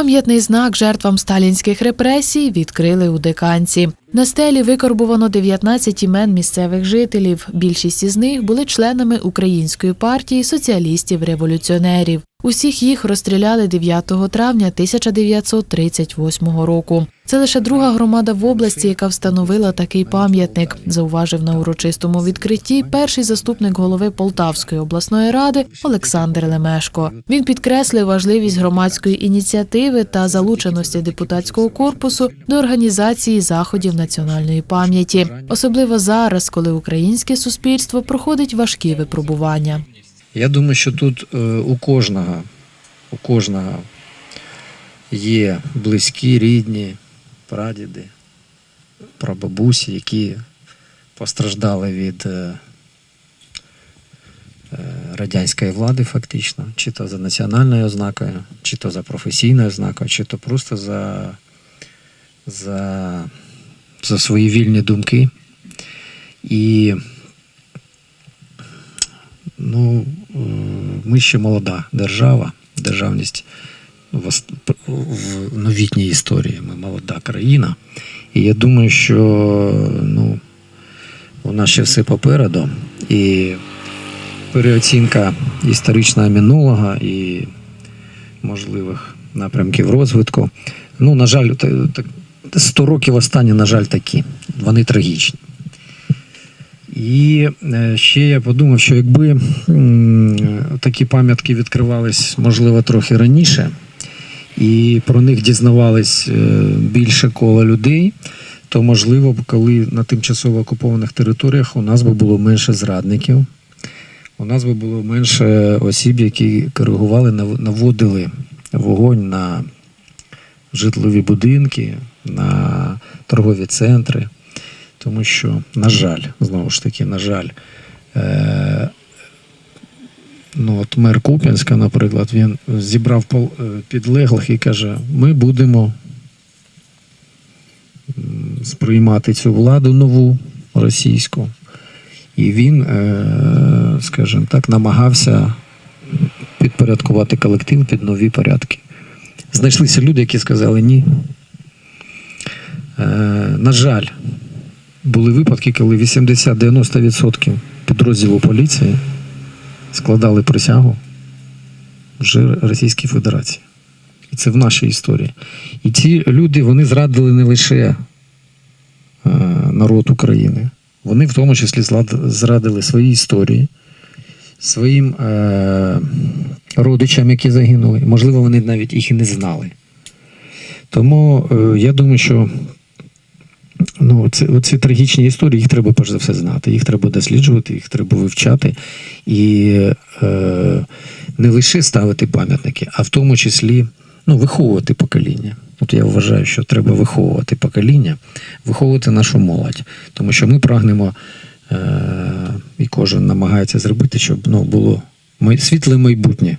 Пам'ятний знак жертвам сталінських репресій відкрили у диканці. На стелі викорбувано 19 імен місцевих жителів. Більшість із них були членами Української партії соціалістів-революціонерів. Усіх їх розстріляли 9 травня 1938 року. Це лише друга громада в області, яка встановила такий пам'ятник, зауважив на урочистому відкритті перший заступник голови Полтавської обласної ради Олександр Лемешко. Він підкреслив важливість громадської ініціативи та залученості депутатського корпусу до організації заходів національної пам'яті, особливо зараз, коли українське суспільство проходить важкі випробування. Я думаю, що тут е, у кожного, у кожного є близькі, рідні, прадіди, прабабусі, які постраждали від е, е, радянської влади, фактично, чи то за національною ознакою, чи то за професійною ознакою, чи то просто за, за, за свої вільні думки. І Ну, е, ми ще молода держава, державність в, новітній історії. Ми молода країна. І я думаю, що ну, у нас ще все попереду. І переоцінка історичного минулого і можливих напрямків розвитку. Ну, на жаль, та- та- 100 років останні, на жаль, такі. Вони трагічні. І е, ще я подумав, що якби такі пам'ятки відкривались, можливо, трохи раніше, і про них дізнавались е, більше кола людей, то можливо, б, коли на тимчасово окупованих територіях у нас би було менше зрадників, у нас би було менше осіб, які коригували, наводили вогонь на житлові будинки, на торгові центри. Тому що, на жаль, знову ж таки, на жаль, е, ну от мер Куп'янська, наприклад, він зібрав е, підлеглих і каже: ми будемо сприймати цю владу нову російську. І він, е, скажімо так, намагався підпорядкувати колектив під нові порядки. Знайшлися люди, які сказали ні. Е, на жаль, були випадки, коли 80-90% підрозділу поліції складали присягу вже Російській Федерації. І це в нашій історії. І ці люди вони зрадили не лише е, народ України, вони в тому числі зрадили свої історії, своїм е, родичам, які загинули. Можливо, вони навіть їх і не знали. Тому е, я думаю, що Ну, це, ці трагічні історії, їх треба перш за все знати, їх треба досліджувати, їх треба вивчати і е, не лише ставити пам'ятники, а в тому числі ну, виховувати покоління. От я вважаю, що треба виховувати покоління, виховувати нашу молодь. Тому що ми прагнемо, е, і кожен намагається зробити, щоб ну, було світле майбутнє.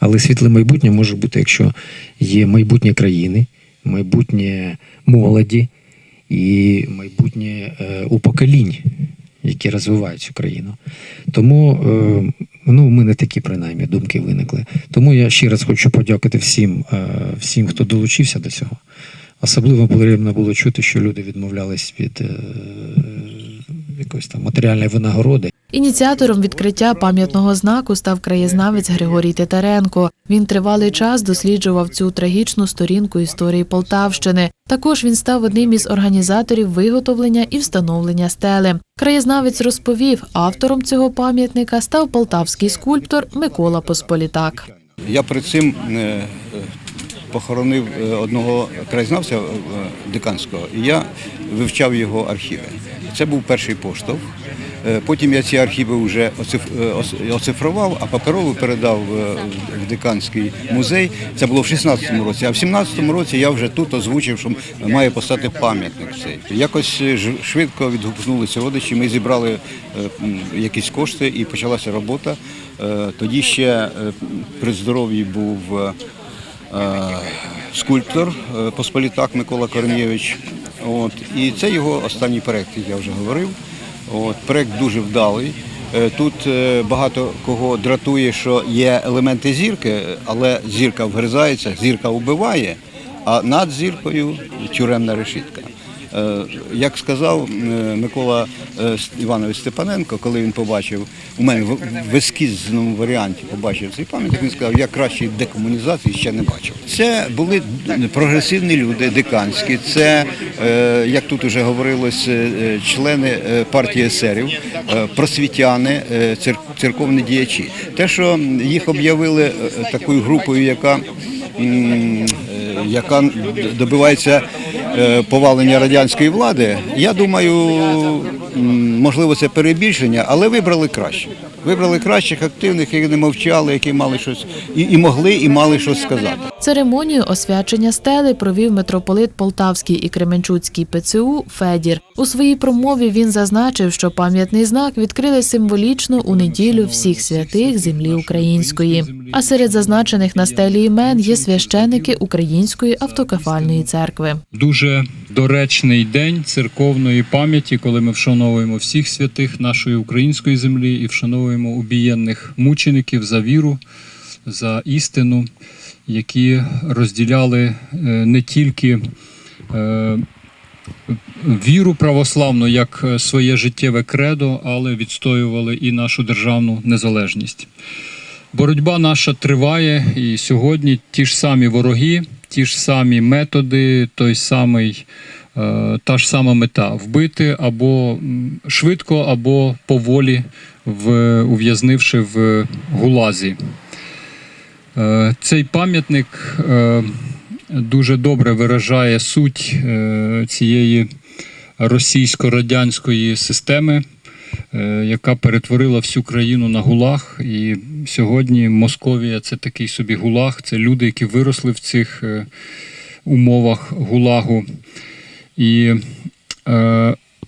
Але світле майбутнє може бути, якщо є майбутнє країни, майбутнє молоді і майбутнє е, у поколінь, які розвивають цю країну. Тому е, ну, у мене такі принаймні думки виникли. Тому я ще раз хочу подякувати всім, е, всім, хто долучився до цього. Особливо приємно було чути, що люди відмовлялись від якоїсь там матеріальної винагороди. Ініціатором відкриття пам'ятного знаку став краєзнавець Григорій Титаренко. Він тривалий час досліджував цю трагічну сторінку історії Полтавщини. Також він став одним із організаторів виготовлення і встановлення стели. Краєзнавець розповів, автором цього пам'ятника став полтавський скульптор Микола Посполітак. Я перед цим е, е, похоронив е, одного краєзнавця диканського, і я вивчав його архіви. Це був перший поштовх. Е, Потім я ці архіви вже е, оцифрував, а паперову передав е, в диканський музей. Це було в 16-му році. А в 17-му році я вже тут озвучив, що має постати пам'ятник цей. Якось швидко відгукнулися родичі. Ми зібрали якісь кошти і почалася робота. Тоді ще при здоров'ї був скульптор Посполітак Микола Корнієвич. От. І це його останній проект, як я вже говорив. От. Проект дуже вдалий. Е, Тут е, багато кого дратує, що є елементи зірки, але зірка вгризається, зірка вбиває, а над зіркою тюремна решітка. Е, Як сказав е, Микола е, Іванович Степаненко, коли він побачив у мене в ескізному варіанті побачив цей пам'ятник, він сказав, я кращої декомунізації ще не бачив. Це були прогресивні люди, диканські. Це, як тут вже говорилось, члени партії есерів, просвітяни, цер- церковні діячі. Те, що їх об'явили такою групою, яка яка добивається повалення радянської влади, я думаю, можливо, це перебільшення, але вибрали краще. Вибрали кращих активних, які не мовчали, які мали щось і, і могли, і мали щось сказати. Церемонію освячення стели провів митрополит Полтавський і Кременчуцький ПЦУ Федір. У своїй промові він зазначив, що пам'ятний знак відкрили символічно у неділю всіх святих землі української. А серед зазначених на стелі імен є священики Української автокефальної церкви. Дуже доречний день церковної пам'яті, коли ми вшановуємо всіх святих нашої української землі і вшановуємо убієнних мучеників за віру, за істину, які розділяли е, не тільки е, віру православну як е, своє життєве кредо, але відстоювали і нашу державну незалежність. Боротьба наша триває, і сьогодні ті ж самі вороги, ті ж самі методи, той самий, та ж сама мета вбити або швидко, або поволі, в, ув'язнивши в гулазі. Е, Цей пам'ятник е, дуже добре виражає суть е, цієї російсько-радянської системи, яка перетворила всю країну на гулаг. І сьогодні Московія це такий собі гулаг. Це люди, які виросли в цих умовах гулагу. І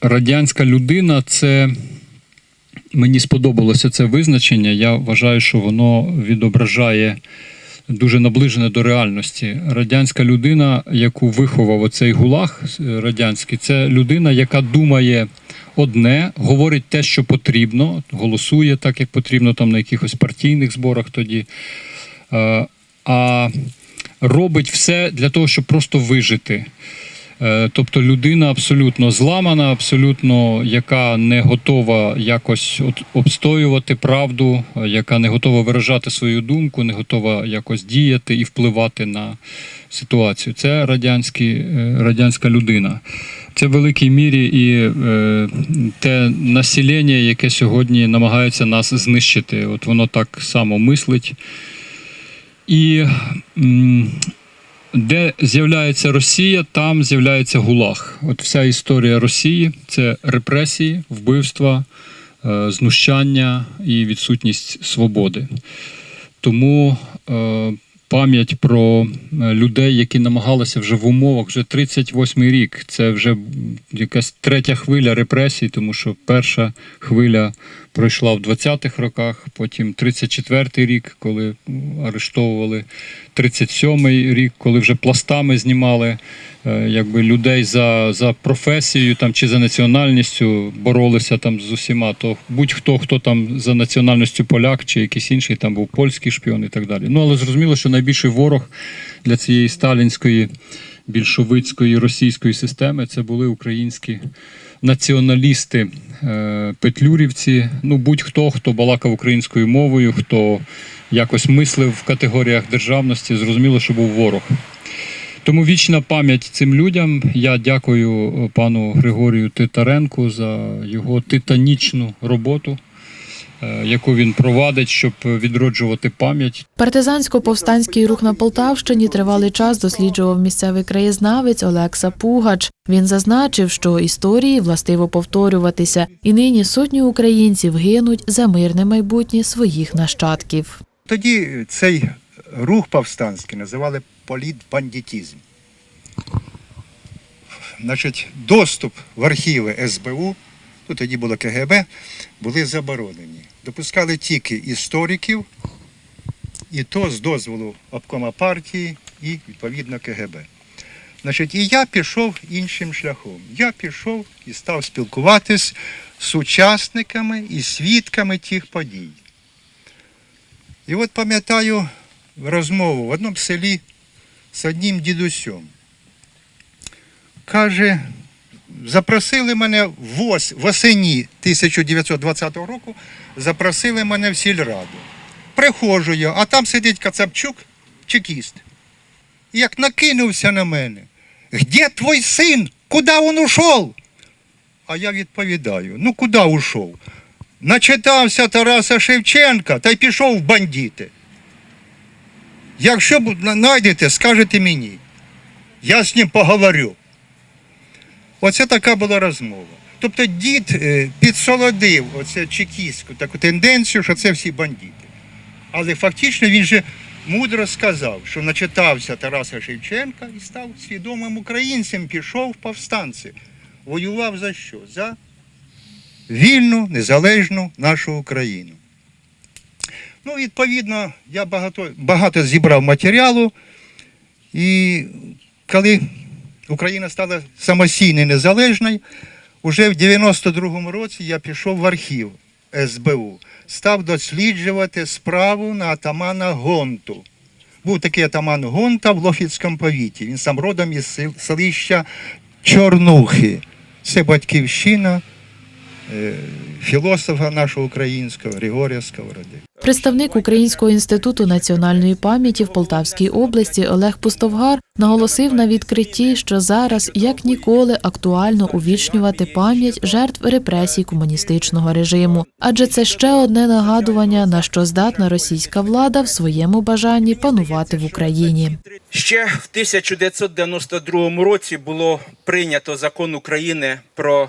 радянська людина це. Мені сподобалося це визначення. Я вважаю, що воно відображає дуже наближене до реальності. Радянська людина, яку виховав оцей гулаг радянський, це людина, яка думає одне, говорить те, що потрібно, голосує так, як потрібно там на якихось партійних зборах тоді. Е, А робить все для того, щоб просто вижити. Е, Тобто людина абсолютно зламана, абсолютно яка не готова якось обстоювати правду, е, яка не готова виражати свою думку, не готова якось діяти і впливати на ситуацію. Це радянські, е, радянська людина. Це в великій мірі і те населення, яке сьогодні намагається нас знищити. От воно так само мислить. І де з'являється Росія, там з'являється ГУЛАГ. От вся історія Росії це репресії, вбивства, е, знущання і відсутність свободи. Тому е, пам'ять про е, людей, які намагалися вже в умовах, вже 38-й рік. Це вже якась третя хвиля репресій, тому що перша хвиля пройшла в 20-х роках, потім 34-й рік, коли арештовували, 37-й рік, коли вже пластами знімали е, якби, людей за, за професією там, чи за національністю, боролися там з усіма. То будь-хто, хто там за національністю поляк чи якийсь інший, там був польський шпіон і так далі. Ну, але зрозуміло, що найбільший ворог для цієї сталінської, більшовицької, російської системи це були українські націоналісти, петлюрівці, ну будь-хто, хто балакав українською мовою, хто якось мислив в категоріях державності, зрозуміло, що був ворог. Тому вічна пам'ять цим людям. Я дякую е, пану Григорію Титаренку за його титанічну роботу, е, яку він провадить, щоб відроджувати пам'ять Партизансько-повстанський рух на Полтавщині тривалий час досліджував місцевий краєзнавець Олекса Пугач. Він зазначив, що історії властиво повторюватися, і нині сотні українців гинуть за мирне майбутнє своїх нащадків. Тоді цей рух повстанський називали політбандитізм. Значить, доступ в архіви СБУ, ну тоді було КГБ, були заборонені. Допускали тільки істориків, і то з дозволу обкома партії і відповідно КГБ. Значить, і я пішов іншим шляхом. Я пішов і став спілкуватись сучасниками і свідками тих подій. І от пам'ятаю розмову в одному селі з одним дідусем. Каже, запросили мене вос, восені 1920 року, запросили мене в сільраду. Приходжу я, а там сидить Кацапчук, чекіст. І як накинувся на мене. Де твій син? Куди він ушов? А я відповідаю: ну куди ушов? Начитався Тараса Шевченка та й пішов в бандити. Якщо знайдете, скажете мені. Я з ним поговорю. Оце така була розмова. Тобто дід е, підсолодив оце чекістську таку тенденцію, що це всі бандити. Але фактично він же мудро сказав, що начитався Тараса Шевченка і став свідомим українцем, пішов в повстанці. Воював за що? За вільну, незалежну нашу Україну. Ну, відповідно, я багато, багато зібрав матеріалу, і коли Україна стала самостійною незалежною, уже в 92-му році я пішов в архів СБУ, став досліджувати справу на атамана Гонту. Був такий атаман Гонта в Лохвіцькому повіті. Він сам родом із селища Чорнухи. Це батьківщина е, філософа нашого українського Григорія Сковороди. Представник Українського інституту національної пам'яті в Полтавській області Олег Пустовгар наголосив на відкритті, що зараз як ніколи актуально увічнювати пам'ять жертв репресій комуністичного режиму, адже це ще одне нагадування, на що здатна російська влада в своєму бажанні панувати в Україні. Ще в 1992 році було прийнято закон України про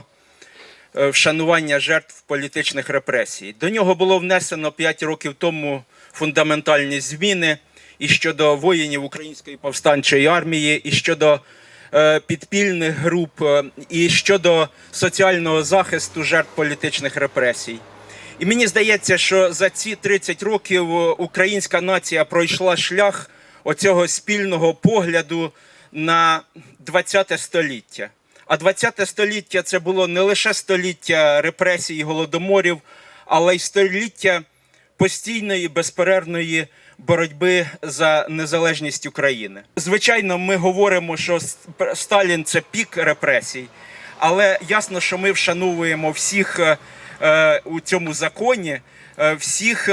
вшанування жертв політичних репресій. До нього було внесено 5 років тому фундаментальні зміни і щодо воїнів Української повстанчої армії, і щодо е, підпільних груп, е, і щодо соціального захисту жертв політичних репресій. І мені здається, що за ці 30 років е, українська нація пройшла шлях оцього спільного погляду на 20 століття. А 20 століття це було не лише століття репресій і голодоморів, але й століття постійної безперервної боротьби за незалежність України. Звичайно, ми говоримо, що Сталін це пік репресій, але ясно, що ми вшановуємо всіх е, е, у цьому законі, е, всіх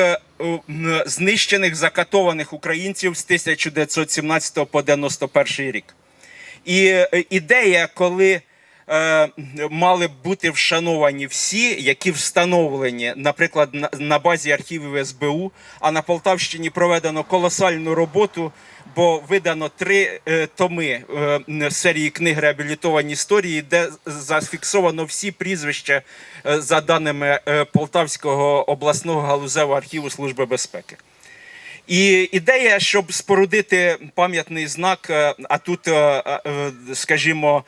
знищених, закатованих українців з 1917 по 91 рік. І е, ідея, коли е, мали бути вшановані всі, які встановлені, наприклад, на, на базі архівів СБУ, а на Полтавщині проведено колосальну роботу, бо видано три е, томи е, серії книг реабілітовані історії, де зафіксовано всі прізвища е, за даними е, Полтавського обласного галузевого архіву Служби безпеки. І ідея, щоб спорудити пам'ятний знак, е, а тут, е, е, скажімо,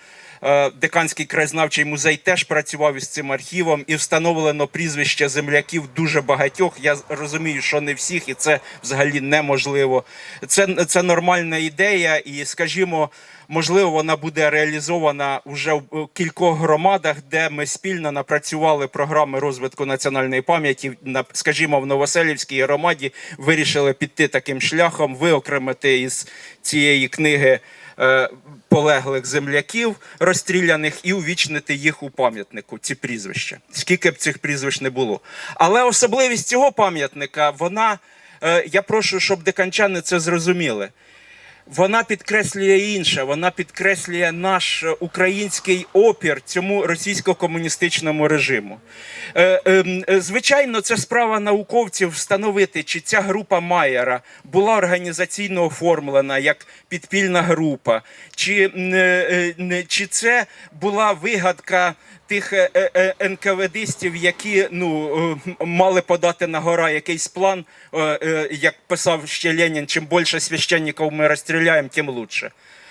Деканський краєзнавчий музей теж працював із цим архівом і встановлено прізвище земляків дуже багатьох. Я розумію, що не всіх, і це взагалі неможливо. Це, це нормальна ідея, і, скажімо, можливо, вона буде реалізована вже в кількох громадах, де ми спільно напрацювали програми розвитку національної пам'яті. Скажімо, в Новоселівській громаді вирішили піти таким шляхом, виокремити із цієї книги. Е, Полеглих земляків розстріляних і увічнити їх у пам'ятнику, ці прізвища, скільки б цих прізвищ не було. Але особливість цього пам'ятника, вона е, я прошу, щоб деканчани це зрозуміли вона підкреслює інше, вона підкреслює наш е, український опір цьому російсько-комуністичному режиму. Е, ем, е, Звичайно, це справа науковців встановити, чи ця група Майера була організаційно оформлена як підпільна група, чи, чи це була вигадка тих е, е, е, НКВДистів, які ну, мали подати на гора якийсь план, як писав ще Ленін, чим більше священників ми розстріляємо, тим лучше.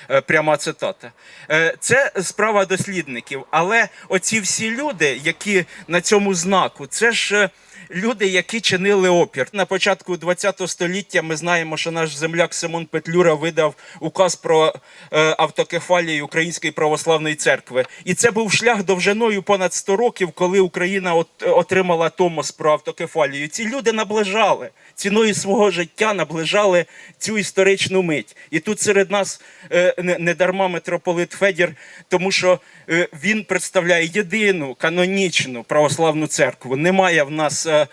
Е, Пряма цитата. Е, Це справа дослідників. Але оці всі люди, які на цьому знаку, це ж е, люди, які чинили опір. На початку ХХ століття ми знаємо, що наш земляк Симон Петлюра видав указ про автокефалію Української православної церкви. І це був шлях довжиною понад 100 років, коли Україна от, отримала томос про автокефалію. Ці люди наближали ціною свого життя, наближали цю історичну мить. І тут серед нас е, не, митрополит Федір, тому що е, він представляє єдину канонічну православну церкву. Немає в нас е,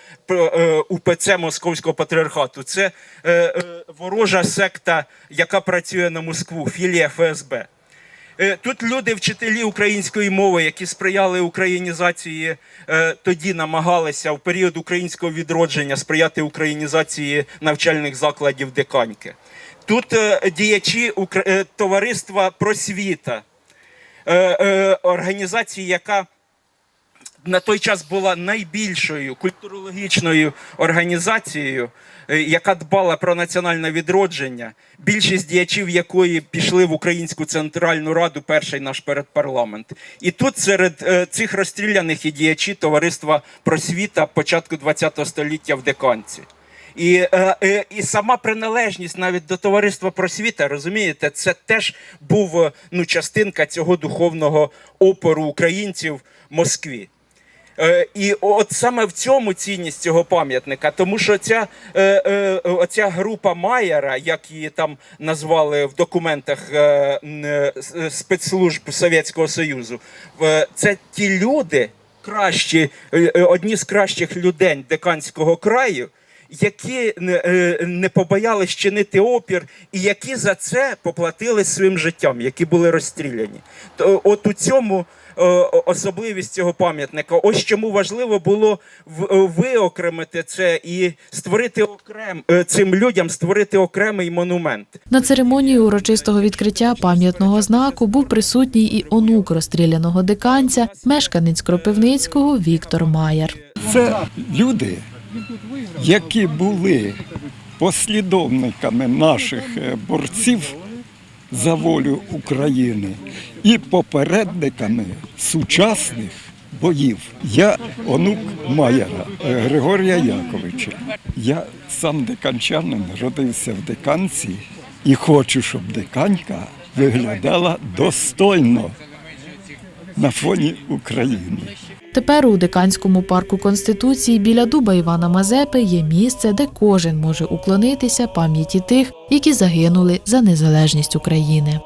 УПЦ Московського патріархату. Це ворожа секта, яка працює на Москву, філія ФСБ. Е, Тут люди, вчителі української мови, які сприяли українізації, е, тоді намагалися в період українського відродження сприяти українізації навчальних закладів деканьки. Тут е, діячі товариства просвіта, організації, яка на той час була найбільшою культурологічною організацією, е, яка дбала про національне відродження, більшість діячів якої пішли в Українську Центральну Раду, перший наш передпарламент. І тут серед е, цих розстріляних і діячі товариства просвіта початку ХХ століття в Деканці. І, е, і сама приналежність навіть до товариства просвіта, розумієте, це теж був ну, частинка цього духовного опору українців Москві. Е, і от саме в цьому цінність цього пам'ятника, тому що ця, е, е, оця група Майера, як її там назвали в документах спецслужб Совєтського Союзу, це ті люди, кращі, одні з кращих людей деканського краю, які не, побоялись чинити опір, і які за це поплатили своїм життям, які були розстріляні. То от у цьому особливість цього пам'ятника. Ось чому важливо було в- е, виокремити це і створити окрем е, цим людям створити окремий монумент. На церемонії урочистого відкриття пам'ятного знаку був присутній і онук розстріляного деканця, мешканець Кропивницького Віктор Маєр. Це люди, які були послідовниками наших е, борців за волю України і попередниками сучасних боїв. Я онук Маєра е, Григорія Яковича. Я сам деканчанин, родився в деканці і хочу, щоб деканька виглядала достойно на фоні України. Тепер у деканському парку Конституції біля дуба Івана Мазепи є місце, де кожен може уклонитися пам'яті тих, які загинули за незалежність України.